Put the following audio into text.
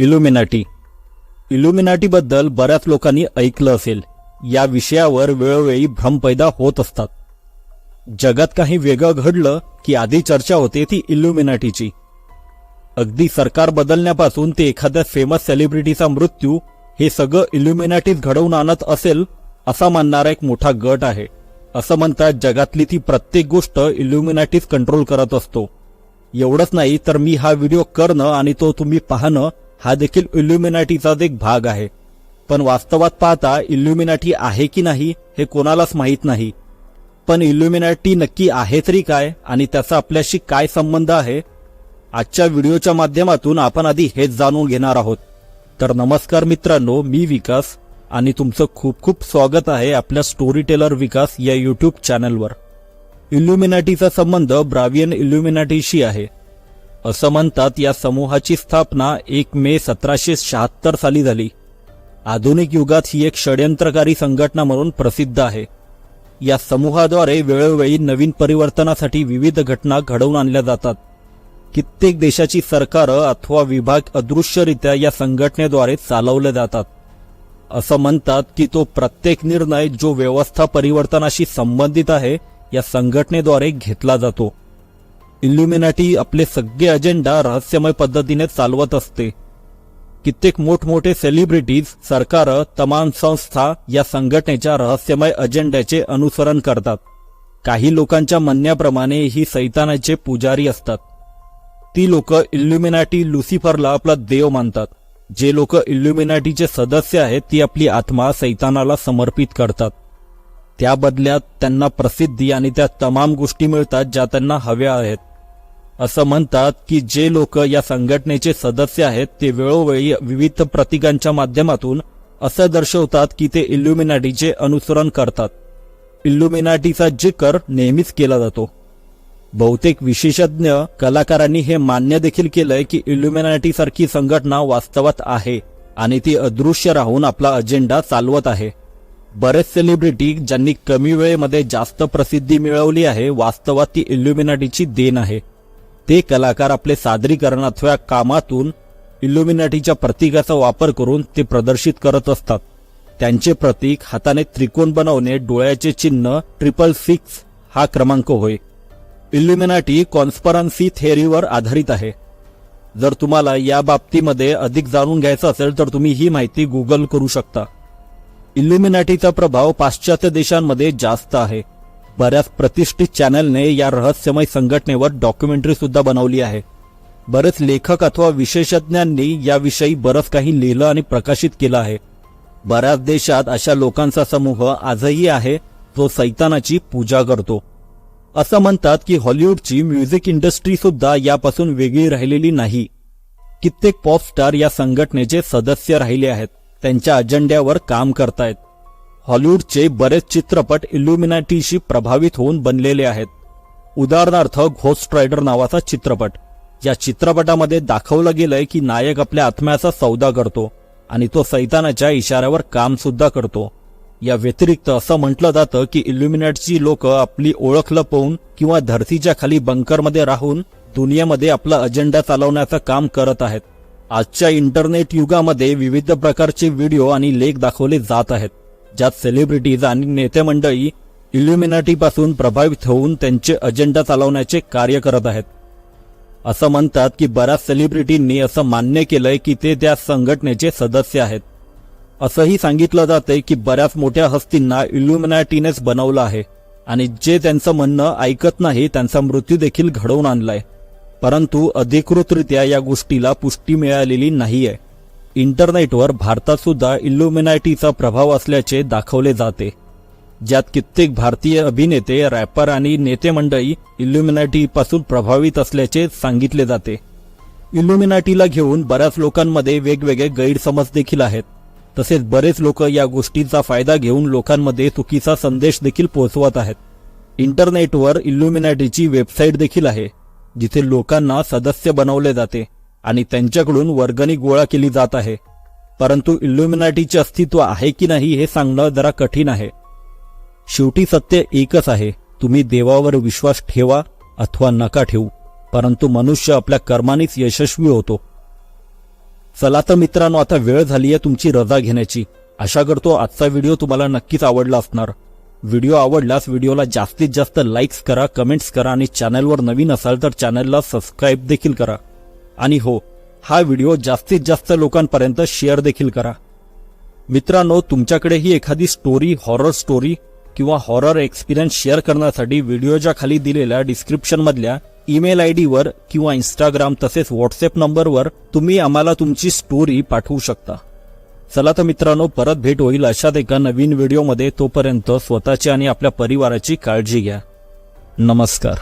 इल्युमिनाटी इल्युमिनाटीबद्दल बऱ्याच लोकांनी ऐकलं असेल. या विषयावर वेळोवेळी भ्रम पैदा होत असतात. जगात काही वेगळं घडलं की आधी चर्चा होते ती इल्युमिनाटीची अगदी सरकार बदलण्यापासून ते एखाद्या फेमस सेलिब्रिटीचा मृत्यू हे सगळं इल्युमिनाटीच घडवून आणत असेल असा मानणारा एक मोठा गट आहे. असं म्हणतात जगातली ती प्रत्येक गोष्ट इल्युमिनाटीच कंट्रोल करत असतो. एवढंच नाही तर मी हा व्हिडिओ करणं आणि तो तुम्ही पाहणं हा देखील इल्युमिनाटीचाच एक भाग आहे. पण वास्तवात पाहता इल्युमिनाटी आहे की नाही हे कोणालाच माहीत नाही. पण इल्युमिनाटी नक्की आहे तरी काय आणि त्याचा आपल्याशी काय संबंध आहे आजच्या व्हिडिओच्या माध्यमातून आपण आधी हेच जाणून घेणार आहोत. तर नमस्कार मित्रांनो मी विकास आणि तुमचं खूप खूप स्वागत आहे आपल्या स्टोरी टेलर विकास या युट्यूब चॅनलवर इल्युमिनाटीचा संबंध ब्रावियन इल्युमिनाटीशी आहे. असं म्हणतात या समूहाची स्थापना एक मे सतराशे शहात्तर साली झाली. आधुनिक युगात ही एक षड्यंत्रकारी संघटना म्हणून प्रसिद्ध आहे. या समूहाद्वारे वेळोवेळी नवीन परिवर्तनासाठी विविध घटना घडवून आणल्या जातात. कित्येक देशाची सरकारं अथवा विभाग अदृश्यरित्या या संघटनेद्वारे चालवले जातात. असं म्हणतात की तो प्रत्येक निर्णय जो व्यवस्था परिवर्तनाशी संबंधित आहे या संघटनेद्वारे घेतला जातो. इल्युमिनाटी आपले सगळे अजेंडा रहस्यमय पद्धतीने चालवत असते. कित्येक मोठमोठे सेलिब्रिटीज सरकार तमाम संस्था या संघटनेच्या रहस्यमय अजेंड्याचे अनुसरण करतात. काही लोकांच्या म्हणण्याप्रमाणे ही सैतानाचे पुजारी असतात. ती लोक इल्युमिनाटी लुसिफरला आपला देव मानतात. जे लोक इल्युमिनाटीचे सदस्य आहेत ती आपली आत्मा सैतानाला समर्पित करतात. त्या बदल्यात त्यांना प्रसिद्धी आणि त्या तमाम गोष्टी मिळतात ज्या त्यांना हव्या आहेत. असं म्हणतात की जे लोक या संघटनेचे सदस्य आहेत ते वेळोवेळी विविध प्रतीकांच्या माध्यमातून असं दर्शवतात की ते इल्युमिनाटीचे अनुसरण करतात. इल्युमिनाटीचा जिकर नेहमीच केला जातो. बहुतेक विशेषज्ञ कलाकारांनी हे मान्य देखील केलंय की इल्युमिनाटी सारखी संघटना वास्तवात आहे आणि ती अदृश्य राहून आपला अजेंडा चालवत आहे. बरेच सेलिब्रिटी ज्यांनी कमी वेळेमध्ये जास्त प्रसिद्धी मिळवली आहे वास्तवात ती इल्युमिनाटीची देण आहे. ते कलाकार आपले सादरीकरण कामातून इल्युमिनाटीच्या प्रतीकाचा वापर करून ते प्रदर्शित करत असतात. त्यांचे प्रतीक हाताने त्रिकोण बनवणे डोळ्याचे चिन्ह ट्रिपल सिक्स हा क्रमांक होय. इल्युमिनाटी कॉन्स्परन्सी थेअरीवर आधारित आहे. जर तुम्हाला या बाबतीमध्ये अधिक जाणून घ्यायचं असेल तर तुम्ही ही माहिती गुगल करू शकता. इल्युमिनाटीचा प्रभाव पाश्चात्य देशांमध्ये जास्त आहे. बऱ्याच प्रतिष्ठित चॅनलने या रहस्यमय संघटनेवर डॉक्युमेंटरी सुद्धा बनवली आहे. बरेच लेखक अथवा विशेषज्ञांनी याविषयी बरंच काही लिहिलं आणि प्रकाशित केलं आहे. बऱ्याच देशात अशा लोकांचा समूह आजही आहे जो सैतानाची पूजा करतो. असं म्हणतात की हॉलिवूडची म्युझिक इंडस्ट्री सुद्धा यापासून वेगळी राहिलेली नाही. कित्येक पॉप स्टार या संघटनेचे सदस्य राहिले आहेत. त्यांच्या अजेंड्यावर काम करतायत. हॉलिवूडचे बरेच चित्रपट इल्युमिनाटीशी प्रभावित होऊन बनलेले आहेत. उदाहरणार्थ घोस्ट रायडर नावाचा चित्रपट. या चित्रपटामध्ये दाखवलं गेलंय की नायक आपल्या आत्म्याचा सौदा करतो आणि तो सैतानाच्या इशाऱ्यावर काम सुद्धा करतो. या व्यतिरिक्त असं म्हटलं जातं की इल्युमिनाटची लोक आपली ओळख लपवून किंवा धरतीच्या खाली बंकरमध्ये राहून दुनियेमध्ये आपला अजेंडा चालवण्याचं काम करत आहेत. आजच्या इंटरनेट युगामध्ये विविध प्रकारचे व्हिडिओ आणि लेख दाखवले जात आहेत. ज्यात सेलिब्रिटीज आणि नेते मंडळी इल्युमिनाटीपासून प्रभावित होऊन त्यांचे अजेंडा चालवण्याचे कार्य करत आहेत. असं म्हणतात की बऱ्याच सेलिब्रिटींनी असं मान्य केलंय की ते त्या संघटनेचे सदस्य आहेत. असंही सांगितलं जातंय की बऱ्याच मोठ्या हस्तींना इल्युमिनाटीनेच बनवलं आहे आणि जे त्यांचं म्हणणं ऐकत नाही त्यांचा मृत्यू देखील घडवून आणलाय. परंतु अधिकृतरित्या या गोष्टीला पुष्टी मिळालेली नाहीये. इंटरनेटवर भारतात सुद्धा प्रभाव असल्याचे दाखवले जाते ज्यात कित्येक भारतीय अभिनेते रॅपर आणि नेते मंडळी इल्युमिनायटीपासून प्रभावित असल्याचे सांगितले जाते. इल्युमिनाटीला घेऊन बऱ्याच लोकांमध्ये वेगवेगळे गैरसमज देखील आहेत. तसेच बरेच लोक या गोष्टीचा फायदा घेऊन लोकांमध्ये चुकीचा संदेश देखील पोहोचवत आहेत. इंटरनेटवर इल्युमिनाटीची वेबसाईट देखील आहे जिथे लोकांना सदस्य बनवले जाते. आणि त्यांच्याकडून वर्गणी गोळा केली जात आहे. परंतु इल्युमिनाटीचे अस्तित्व आहे की नाही हे सांगणं जरा कठीण आहे. शेवटी सत्य एकच आहे. तुम्ही देवावर विश्वास ठेवा अथवा नका ठेवू. परंतु मनुष्य आपल्या कर्मानेच यशस्वी होतो. चला तर मित्रांनो आता वेळ झाली आहे तुमची रजा घेण्याची. आशा करतो आजचा व्हिडिओ तुम्हाला नक्कीच आवडला असणार. व्हिडिओ आवडल्यास व्हिडिओला जास्तीत जास्त लाईक्स करा कमेंट्स करा आणि चॅनलवर नवीन असाल तर चॅनलला सबस्क्राईब देखील करा. आणि हो हा व्हिडिओ जास्तीत जास्त लोकांपर्यंत शेअर देखील करा. मित्रांनो तुमच्याकडेही एखादी स्टोरी हॉरर स्टोरी किंवा हॉरर एक्सपिरियन्स शेअर करण्यासाठी व्हिडिओच्या खाली दिलेल्या डिस्क्रिप्शनमधल्या ईमेल आय डीवर किंवा इंस्टाग्राम तसेच व्हॉट्सअप नंबरवर तुम्ही आम्हाला तुमची स्टोरी पाठवू शकता. चला तर मित्रांनो परत भेट होईल अशाच एका नवीन व्हिडिओमध्ये. तोपर्यंत स्वतःची आणि आपल्या परिवाराची काळजी घ्या. नमस्कार.